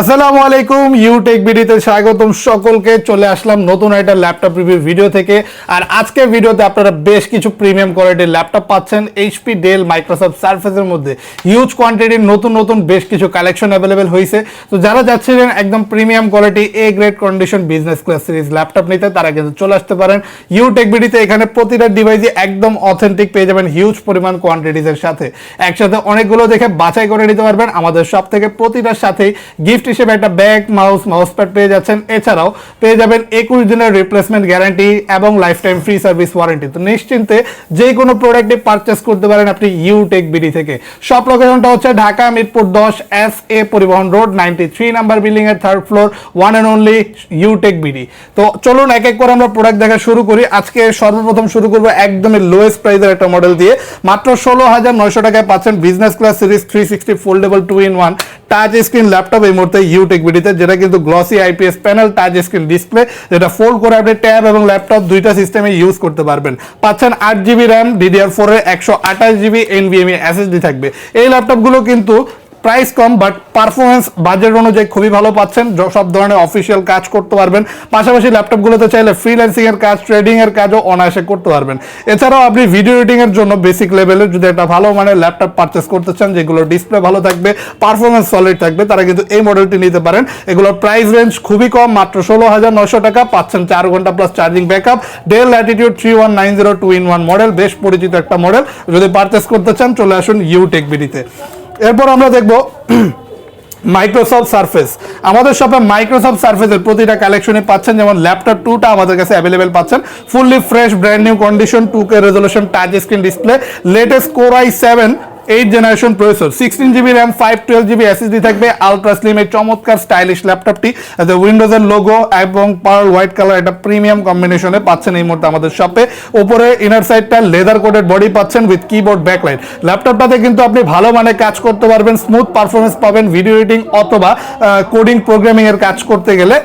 আসসালামু আলাইকুম ইউটেক ভিডিওতে স্বাগতম সকলকে। চলে আসলাম নতুন একটা ল্যাপটপ রিভিউ ভিডিও থেকে। আর আজকে ভিডিওতে আপনারা বেশ কিছু প্রিমিয়াম কোয়ালিটির ল্যাপটপ পাচ্ছেন। এইচপি ডেল মাইক্রোসফট সার্ফেসের মধ্যে। হিউজ কোয়ান্টিটির নতুন নতুন বেশ কিছু কালেকশন অ্যাভেলেবেল হয়েছে তো যারা যাচ্ছিলেন একদম premium quality A grade condition business class series laptop নিতে, তারা কিন্তু চলে আসতে পারেন। ইউটেক ভিডিওতে এখানে প্রতিটা ডিভাইসই একদম অথেন্টিক পেয়ে যাবেন হিউজ পরিমাণ কোয়ান্টিটিজের সাথে। একসাথে অনেকগুলো দেখে বাছাই করে নিতে পারবেন। আমাদের সব থেকে প্রতিটার সাথেই গিফট হিসেবে একটা ব্যাগ, মাউস মাউস পেয়ে যাচ্ছেন। এছাড়াও পেয়ে যাবেন একুশ দিনের রিপ্লেসমেন্ট গ্যারান্টি এবং life time free service warranty তো নিশ্চিন্তে যে কোনো প্রোডাক্টই পারচেস করতে পারেন আপনি ইউটেক বিডি থেকে। সব লোকেশনটা হচ্ছে ঢাকা মিরপুর দশ S A Paribahan road ninety three number building এর third floor one and only Utech BD তো চলুন এক এক করে আমরা প্রোডাক্ট দেখা শুরু করি। আজকে সর্বপ্রথম শুরু করব একদমই লোয়েস্ট প্রাইসের একটা মডেল দিয়ে। মাত্র ষোলো হাজার নয়শো টাকায় পাচ্ছেন business class series three sixty foldable two in one touch screen laptop এই মুহূর্তে ইউটেক বিডিতে যেটা কিন্তু glossy IPS panel touch screen display যেটা ফোল্ড করে আপনি ট্যাব এবং ল্যাপটপ দুইটা সিস্টেমে ইউজ করতে পারবেন। পাচ্ছেন আট জিবি র্যাম ডিডিআর ফোরের একশো আঠাশ জিবি এনভিএমএ এসএসডি থাকবে। এই ল্যাপটপগুলো কিন্তু প্রাইস কম বাট পারফরমেন্স বাজেট অনুযায়ী খুবই ভালো পাচ্ছেন। সব ধরনের অফিসিয়াল কাজ করতে পারবেন। পাশাপাশি ল্যাপটপগুলোতে চাইলে ফ্রিল্যান্সিং এর কাজ ট্রেডিং এর কাজও অনায়াসে করতে পারবেন। এছাড়াও আপনি ভিডিও এডিটিং এর জন্য বেসিক লেভেলের যদি একটা ভালো মানের ল্যাপটপ পারচেস করতে চান, যেগুলো ডিসপ্লে ভালো থাকবে পারফরমেন্স সলিড থাকবে, তারা কিন্তু এই মডেলটি নিতে পারেন। এগুলোর প্রাইস রেঞ্জ খুবই কম, মাত্র ষোলো হাজার নশো টাকা। পাচ্ছেন চার ঘণ্টা plus charging backup Dell Latitude three one nine zero two in one model বেশ পরিচিত একটা মডেল যদি পারচেস করতে চান, চলে আসুন ইউটেক বিডিতে এরপর আমরা দেখব মাইক্রোসফট সার্ফেস আমাদের শপে মাইক্রোসফট সার্ফেসের প্রতিটা কালেকশনই পাচ্ছেন। যেমন ল্যাপটপ টুটা আমাদের কাছে অ্যাভেলেবেল পাচ্ছেন। Fully fresh brand new condition two K resolution touch screen display latest core i seven eight generation processor sixteen GB RAM five twelve GB SSD থাকবে আলট্রা স্লিম এই চমৎকার স্টাইলিশ ল্যাপটপটি উইন্ডোজের লোগো এবং পার্ল হোয়াইট কালার একটা premium কম্বিনেশনে পাচ্ছেন এই মুহূর্তে আমাদের শপে উপরে ইনার সাইডটা লেদার কোটেড বডি পাচ্ছেন উইথ কিবোর্ড ব্যাকলাইট ল্যাপটপটাতে কিন্তু আপনি ভালো মানে কাজ করতে পারবেন স্মুথ পারফরমেন্স পাবেন ভিডিও এডিটিং অথবা কোডিং প্রোগ্রামিং এর কাজ করতে গেলে।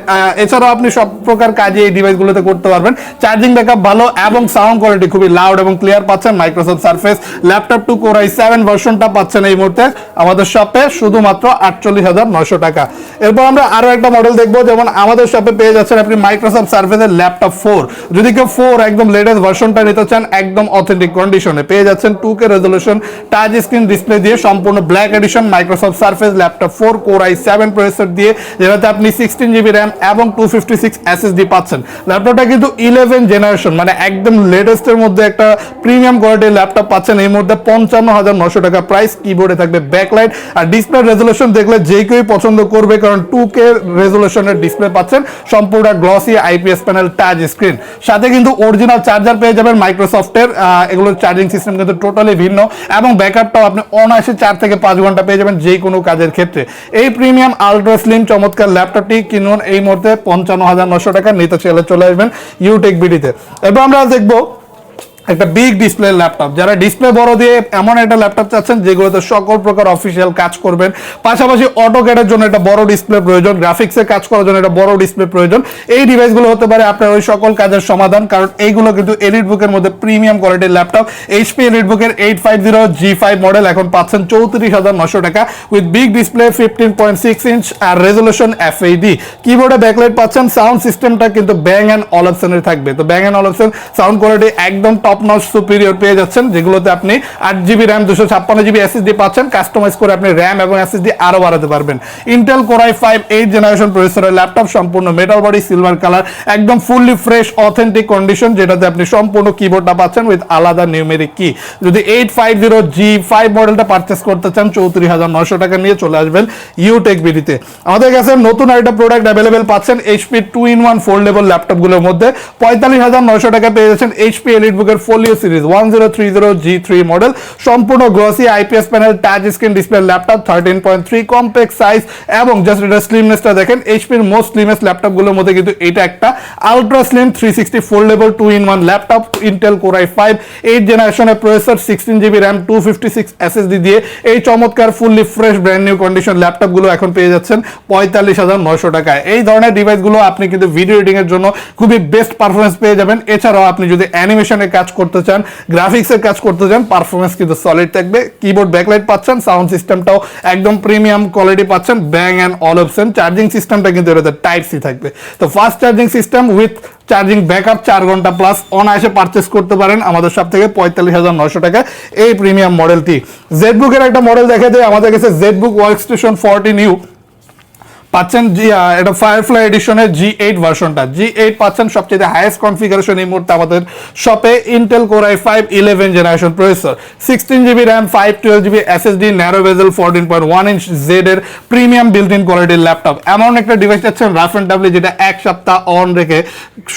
এছাড়াও আপনি সব প্রকার কাজে এই ডিভাইসগুলোতে করতে পারবেন। চার্জিং ব্যাকআপ ভালো এবং সাউন্ড কোয়ালিটি খুবই লাউড এবং ক্লিয়ার পাচ্ছেন Microsoft Surface laptop two core i seven ভার্সনটা পাচ্ছেন এই মুহূর্তে আমাদের শপে শুধুমাত্র আটচল্লিশ হাজার নয়শো টাকা। এরপর আমরা আরও একটা মডেল দেখব, যেমন আমাদের শপে পেয়ে যাচ্ছেন আপনি মাইক্রোসফট সার্ফেসের ল্যাপটপ ফোর যদি কেউ ফোর একদম লেটেস্ট ভার্সনটা নিতে চান, একদম অথেন্টিক কন্ডিশনে পেয়ে যাচ্ছেন two K resolution touch screen display দিয়ে সম্পূর্ণ black edition Microsoft Surface laptop four core i seven processor দিয়ে, যেটাতে আপনি সিক্সটিন জিবি র্যাম এবং টু ফিফটি সিক্স এসএসডি পাচ্ছেন। ল্যাপটপটা কিন্তু ইলেভেন জেনারেশন মানে একদম লেটেস্টের মধ্যে একটা প্রিমিয়াম কোয়ালিটির ল্যাপটপ পাচ্ছেন এই মধ্যে পঞ্চান্ন হাজার নশো টাকা প্রাইস কিবোর্ডে থাকবে ব্যাকলাইট আর ডিসপ্লে রেজলিউশন দেখলে যে কেউই পছন্দ করবে, কারণ টু কে রেজলিউশনের ডিসপ্লে পাচ্ছেন সম্পূর্ণ glossy IPS panel touch screen সাথে কিন্তু অরিজিনাল চার্জার পেয়ে যাবেন মাইক্রোসফটের এগুলোর চার্জিং সিস্টেম কিন্তু টোটালি ভিন্ন এবং ব্যাকআপটাও আপনি অনায়াসে চার থেকে পাঁচ ঘণ্টা পেয়ে যাবেন যে কোনো কাজের ক্ষেত্রে। এই প্রিমিয়াম আলট্রা স্লিম চমৎকার ল্যাপটপটি কিনুন এই মুহূর্তে পঞ্চান্ন হাজার নশো টাকা নিতে চলে চলে আসবেন ইউটেক বিডিতে এরপর আমরা দেখব একটা বিগ ডিসপ্লে ল্যাপটপ যারা ডিসপ্লে বড় দিয়ে এমন একটা ল্যাপটপ চাচ্ছেন, যেগুলোতে সকল প্রকার অফিসিয়াল কাজ করবেন। পাশাপাশি অটোক্যাডের জন্য একটা বড় ডিসপ্লে প্রয়োজন গ্রাফিক্সে কাজ করার জন্য একটা বড় ডিসপ্লে প্রয়োজন। এই ডিভাইসগুলো হতে পারে আপনার ওই সকল কাজের সমাধান, কারণ এইগুলো কিন্তু এলিট বুকের মধ্যে প্রিমিয়াম কোয়ালিটির ল্যাপটপ এইচপি এলিট বুকের eight five zero G five model এখন পাচ্ছেন চৌত্রিশ হাজার নশো টাকা with big display fifteen point six inch R resolution FHD কিবোর্ডে ব্যাকলাইট পাচ্ছেন সাউন্ড সিস্টেমটা কিন্তু ব্যাং অ্যান্ড অলাপসনের থাকবে। তো Bang and Olufsen sound quality একদম টপ নচ সুপিরিয়র পেয়ে যাচ্ছেন, যেগুলোতে আপনি আট জিবি র্যাম দুশো ছাপ্পান্ন জিবি এসএসডি পাচ্ছেন। কাস্টমাইজ করে আপনি র্যাম এবং এসএসডি আরও বাড়াতে পারবেন। Intel core i five eight generation প্রসেসরের ল্যাপটপ সম্পূর্ণ মেটাল বডি সিলভার কালার একদম ফুললি ফ্রেশ অথেন্টিক কন্ডিশন যেটাতে আপনি সম্পূর্ণ কিবোর্ডটা পাচ্ছেন উইথ আলাদা নিউমেরিক কি যদি eight five zero G five মডেলটা পারচেস করতে চান, চৌত্রিশ হাজার নশো টাকা নিয়ে চলে আসবেন ইউটেক বিডিতে আমাদের কাছে নতুন একটা প্রোডাক্ট অ্যাভেলেবেল পাচ্ছেন HP two in one foldable ল্যাপটপগুলোর মধ্যে। পঁয়তাল্লিশ হাজার নশো টাকা পেয়ে যাচ্ছেন এইচপি এলিট বুকের Folio series one zero three zero G three model সম্পূর্ণ glossy IPS panel touch screen display laptop thirteen point three compact size এবং জাস্ট এটা স্লিমনেসটা দেখেন এইচপির মোস্ট স্লিমেস্ট ল্যাপটপগুলোর মধ্যে কিন্তু এটা একটা ultra slim three sixty foldable two in one laptop Intel core i five eight জেনারেশনের processor sixteen GB RAM two fifty six SSD দিয়ে, এই চমৎকার fully fresh brand new condition ল্যাপটপগুলো এখন পেয়ে যাচ্ছেন পঁয়তাল্লিশ হাজার নয়শো টাকায়। এই ধরনের ডিভাইসগুলো আপনি কিন্তু ভিডিও এডিং এর জন্য খুবই বেস্ট পারফরমেন্স পেয়ে যাবেন। এছাড়াও আপনি যদি অ্যানিমেশনের কাজ করতে চান গ্রাফিক্সের কাজ করতে চান পারফরমেন্স কিন্তু সলিড থাকবে। কিবোর্ড ব্যাকলাইট পাচ্ছেন সাউন্ড সিস্টেমটাও একদম প্রিমিয়াম কোয়ালিটি পাচ্ছেন Bang and all option charging সিস্টেমটা কিন্তু এটাতে টাইপ সি থাকবে। তো fast charging system with charging backup চার ঘণ্টা প্লাস অনায়াসে পারচেস করতে পারেন আমাদের সব থেকে পঁয়তাল্লিশ হাজার নশো টাকা। এই প্রিমিয়াম মডেলটি জেডবুকের একটা মডেল দেখা যায় আমাদের কাছে ZBook work station fourteen U পাচ্ছেন এটা ফায়ারফ্লাই এডিশনের জি এইট ভার্সনটা জি এইট পাচ্ছেন সবচেয়ে হাইয়েস্ট কনফিগারেশন এই মুহূর্তে আমাদের শপে Intel core i five eleven generation processor sixteen GB RAM five twelve GB SSD narrow bezel fourteen point one inch Z এর প্রিমিয়াম বিল্ট ইন কোয়ালিটির ল্যাপটপ এমন একটা ডিভাইস পাচ্ছেন রাফ অ্যান্ড ডাবলি যেটা এক সপ্তাহ অন রেখে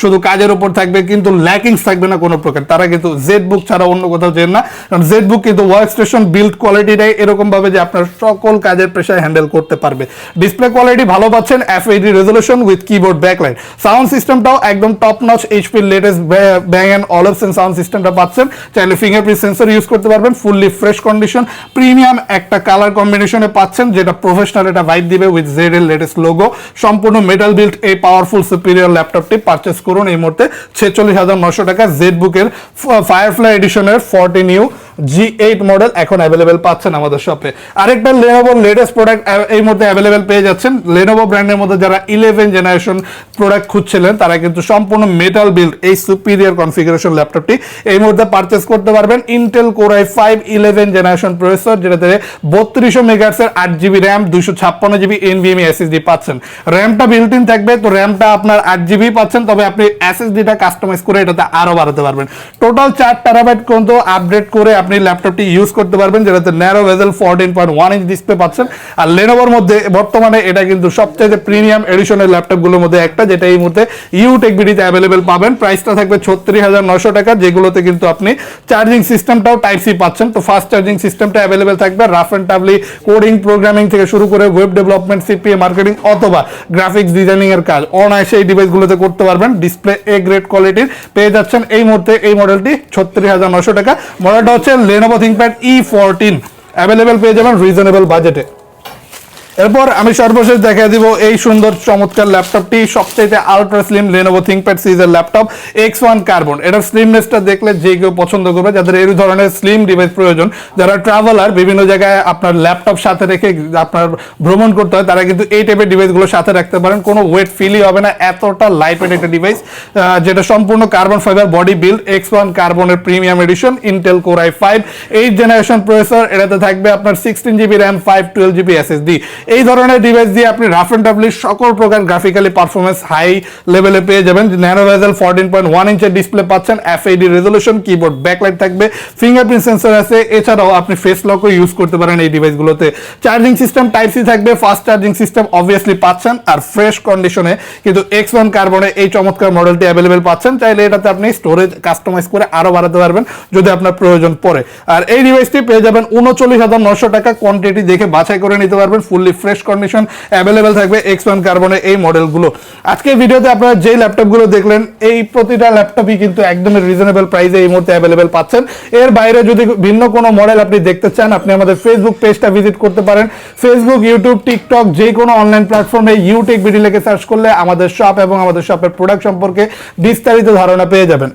শুধু কাজের উপর থাকবে, কিন্তু ল্যাকিংস থাকবে না কোনো প্রকার। তারা কিন্তু জেড বুক ছাড়া অন্য কোথাও যেন না, কারণ জেড বুক কিন্তু ওয়ার্ক স্টেশন বিল্ড কোয়ালিটিটাই এরকম ভাবে যে আপনার সকল কাজের প্রেশার হ্যান্ডেল করতে পারবে। ডিসপ্লে কোয়ালিটি ভালো পাচ্ছেন F HD resolution with keyboard backlight sound সিস্টেমটাও একদম top notch HP latest Bang and Olufsen sound সিস্টেমটা পাচ্ছেন। চাইলে ফিঙ্গারপ্রিন্ট সেন্সর ইউজ করতে পারবেন ফুললি ফ্রেশ কন্ডিশন প্রিমিয়াম একটা কালার কম্বিনেশনে পাচ্ছেন, যেটা প্রফেশনাল এটা ভাইব দিবে উইথ জেড এর লেটেস্ট লোগো সম্পূর্ণ মেটাল বিল্ট এই পাওয়ারফুল সুপিরিয়র ল্যাপটপটি পারচেস করুন এই মুহূর্তে। ছেচল্লিশ হাজার নশো টাকা জেড বুকের Firefly এডিশনের fourteen U G eight model এখন অ্যাভেলেবেল পাচ্ছেন আমাদের শপে আরেকটা লেনোভো লেটেস্ট প্রোডাক্ট এই মুহূর্তে অ্যাভেলেবেল পেয়ে যাচ্ছেন। লেনোভো ব্র্যান্ডের মধ্যে যারা ইলেভেন জেনারেশন প্রোডাক্ট খুঁজছিলেন, তারা কিন্তু সম্পূর্ণ মেটাল বিল্ড এই সুপিরিয়র কনফিগারেশন ল্যাপটপটি এই মুহূর্তে পারচেস করতে পারবেন। Intel core i five eleven generation processor যেটাতে বত্রিশশো মেগাহার্সের আট জিবি র্যাম দুশো ছাপ্পান্ন জিবি এনভিএমই এসএসডি পাচ্ছেন। র্যামটা বিল্ট ইন থাকবে, তো র্যামটা আপনার আট জিবি পাচ্ছেন, তবে আপনি এসএসডিটা কাস্টমাইজ করে এটাতে আরও বাড়াতে পারবেন। টোটাল চার টেরাবাইট পর্যন্ত আপডেট করে আপনি ল্যাপটপটি ইউজ করতে পারবেন, যেটাতে narrow bezel fourteen point one inch display পাচ্ছেন। আর লেনোভোর মধ্যে বর্তমানে এটা কিন্তু সবচেয়ে প্রিমিয়াম এডিশনের ল্যাপটপগুলোর মধ্যে একটা, যেটা এই মুহূর্তে ইউটেক বিডিতে অ্যাভেলেবেল পাবেন। প্রাইসটা থাকবে ছত্রিশ হাজার নশো টাকা, যেগুলোতে কিন্তু আপনি চার্জিং সিস্টেমটাও টাইপ সি পাচ্ছেন। তো ফাস্ট চার্জিং সিস্টেমটা অ্যাভেলেবেল থাকবে। Rough and tumble coding programming থেকে শুরু করে ওয়েব ডেভেলপমেন্ট সিপিএ মার্কেটিং অথবা গ্রাফিক্স ডিজাইনিং এর কাজ, অনায়াসে এই ডিভাইসগুলোতে করতে পারবেন। ডিসপ্লে এ গ্রেড কোয়ালিটির পেয়ে যাচ্ছেন এই মুহূর্তে এই মডেলটি ছত্রিশ হাজার নশো টাকা। মডেলটা হচ্ছে Lenovo ThinkPad E fourteen available পেয়ে যাবেন রিজনেবল বাজেটে এরপর আমি সর্বশেষ দেখা দিব এই সুন্দর চমৎকার ল্যাপটপটি সবচেয়ে আলট্রা স্লিম লেনোভো থিংকপ্যাড সিরিজের ল্যাপটপ এক্স ওয়ান কার্বন এটার স্লিমনেসটা দেখলে যে কেউ পছন্দ করবে, যাদের এই ধরনের স্লিম ডিভাইস প্রয়োজন, যারা ট্রাভেলার বিভিন্ন জায়গায় আপনার ল্যাপটপ সাথে রেখে আপনার ভ্রমণ করতে হয়, তারা কিন্তু এই টাইপের ডিভাইসগুলো সাথে রাখতে পারেন। কোনো ওয়েট ফিলই হবে না, এতটা লাইট ওয়েট একটা ডিভাইস যেটা সম্পূর্ণ carbon fibre body build X one কার্বনের premium edition Intel core i five eight generation processor এটাতে থাকবে আপনার sixteen GB RAM five twelve GB SSD এই ধরনের ডিভাইস দিয়ে আপনি রাফ অ্যান্ড টাবলি সকল প্রকার গ্রাফিক্যালি পারফরমেন্স হাই লেভেলে পেয়ে যাবেন। Nano bezel fourteen point one ইঞ্চের display পাচ্ছেন এফএডি রেজলিউশন কিবোর্ড ব্যাকলাইট থাকবে ফিঙ্গারপ্রিন্ট সেন্সর আছে, এছাড়াও আপনি ফেস লকও ইউজ করতে পারেন এই ডিভাইসগুলোতে চার্জিং সিস্টেম টাইপ সি থাকবে ফাস্ট চার্জিং সিস্টেম অবভিয়াসলি পাচ্ছেন, আর ফ্রেশ কন্ডিশনে কিন্তু এক্স ওয়ান কার্বনে এই চমৎকার মডেলটি অ্যাভেলেবেল পাচ্ছেন। চাইলে এটাতে আপনি স্টোরেজ কাস্টমাইজ করে আরও বাড়াতে পারবেন, যদি আপনার প্রয়োজন পড়ে। আর এই ডিভাইসটি পেয়ে যাবেন উনচল্লিশ হাজার নশো টাকা কোয়ান্টিটি দেখে বাছাই করে নিতে পারবেন ফুললি ফ্রেশ কন্ডিশন অ্যাভেলেবেল থাকবে এক্স ওয়ান কার্বনের এই মডেলগুলো আজকে ভিডিওতে আপনারা যে ল্যাপটপগুলো দেখলেন, এই প্রতিটা ল্যাপটপই কিন্তু একদমই রিজনেবল প্রাইসে এই মুহূর্তে অ্যাভেলেবেল পাচ্ছেন। এর বাইরে যদি ভিন্ন কোনো মডেল আপনি দেখতে চান, আপনি আমাদের ফেসবুক পেজটা ভিজিট করতে পারেন। ফেসবুক ইউটিউব টিকটক যে কোনো অনলাইন প্ল্যাটফর্মে ইউটেক ভিডিও লিখে সার্চ করলে আমাদের শপ এবং আমাদের শপের প্রোডাক্ট সম্পর্কে বিস্তারিত ধারণা পেয়ে যাবেন।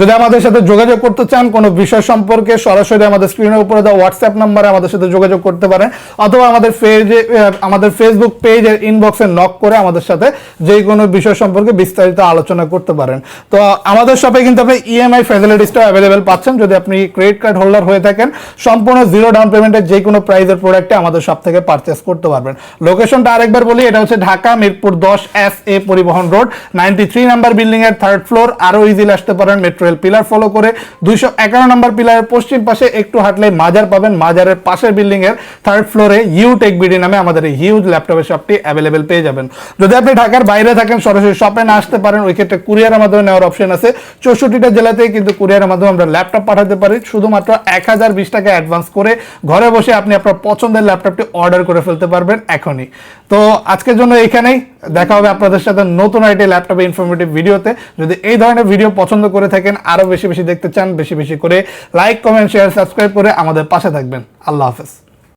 যদি আমাদের সাথে যোগাযোগ করতে চান, কোনো বিষয় সম্পর্কে সরাসরি আমাদের স্ক্রিনের উপরে দেওয়া হোয়াটসঅ্যাপ নাম্বারে আমাদের সাথে যোগাযোগ করতে পারেন, অথবা আমাদের পেজে আমাদের ফেসবুক পেজের ইনবক্সে নক করে আমাদের সাথে যে কোনো বিষয় সম্পর্কে বিস্তারিত আলোচনা করতে পারেন। তো, আমাদের শপে কিন্তু আপনি ইএমআই ফ্যাসিলিটিসটাও অ্যাভেলেবেল পাচ্ছেন। যদি আপনি ক্রেডিট কার্ড হোল্ডার হয়ে থাকেন, সম্পূর্ণ জিরো ডাউন পেমেন্টের যে কোনো প্রাইজের প্রোডাক্টে আমাদের সব থেকে পারচেস করতে পারবেন। লোকেশনটা আরেকবার বলি, এটা হচ্ছে ঢাকা মিরপুর দশ S A Paribahan road ninety three number building এর থার্ড ফ্লোর আরও ইজিলি আসতে পারেন মেট্রো রেল পিলার ফলো করে দুইশো এগারো নম্বর পিলারের পশ্চিম পাশে একটু হাঁটলে মাজার পাবেন। মাজারের পাশের বিল্ডিং এর থার্ড ফ্লোরে ইউ টেক বিডি নামে আমাদের এই হিউজ ল্যাপটপের শপটি অ্যাভেলেবেল পেয়ে যাবেন। যদি আপনি ঢাকার বাইরে থাকেন, সরাসরি শপে না আসতে পারেন, ওই ক্ষেত্রে কুরিয়ারের মাধ্যমে নেওয়ার অপশন আছে। চৌষট্টিটা জেলাতেই কিন্তু কুরিয়ারের মাধ্যমে আমরা ল্যাপটপ পাঠাতে পারি। শুধুমাত্র এক হাজার বিশ টাকা অ্যাডভান্স করে ঘরে বসে আপনি আপনার পছন্দের ল্যাপটপটি অর্ডার করে ফেলতে পারবেন এখনই। তো আজকের জন্য এখানেই দেখা হবে আপনাদের সাথে নতুন আইটি ল্যাপটপে ইনফরমেটিভ ভিডিওতে। যদি এই ধরনের ভিডিও পছন্দ করে থাকেন আরও বেশি বেশি দেখতে চান, বেশি বেশি করে লাইক কমেন্ট শেয়ার সাবস্ক্রাইব করে আমাদের পাশে থাকবেন। আল্লাহ হাফেজ।